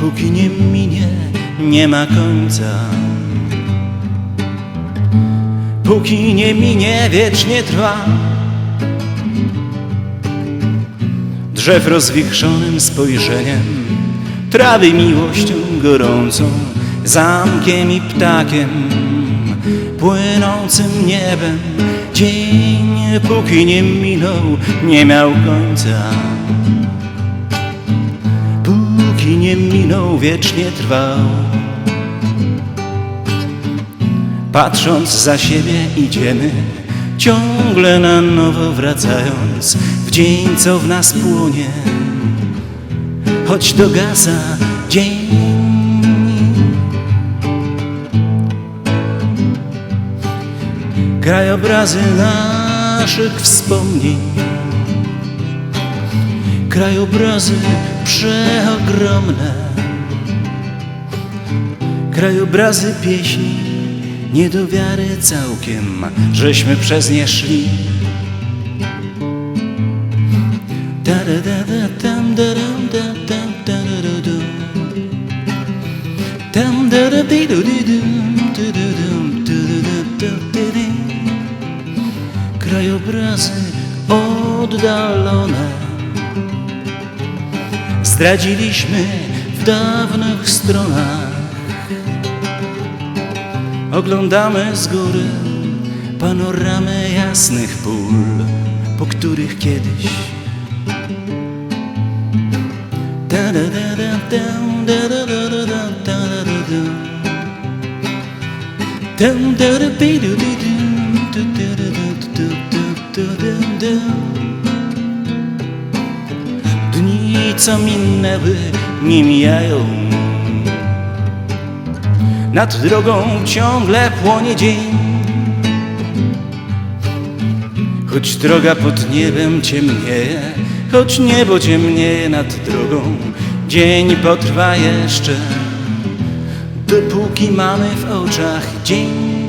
póki nie minie, nie ma końca. Póki nie minie, wiecznie trwa. Drzew rozwichrzonym spojrzeniem, trawy miłością gorącą, zamkiem i ptakiem, płynącym niebem. Dzień, póki nie minął, nie miał końca. Nie minął, wiecznie trwał. Patrząc za siebie idziemy, ciągle na nowo wracając w dzień, co w nas płonie. Choć dogasa dzień. Krajobrazy naszych wspomnień, krajobrazy przeogromne, krajobrazy pieśni nie do wiary całkiem, żeśmy przez nie szli. Da-da-da-da-tam, da-dam, zdradziliśmy w dawnych stronach. Oglądamy z góry panoramę jasnych pól, po których kiedyś dum. Dum, dum, du, du, du, du, du, du, du, dum, dum. Co minęły, nie mijają. Nad drogą ciągle płonie dzień. Choć droga pod niebem ciemnieje Choć niebo ciemnieje nad drogą Dzień potrwa jeszcze Dopóki mamy w oczach dzień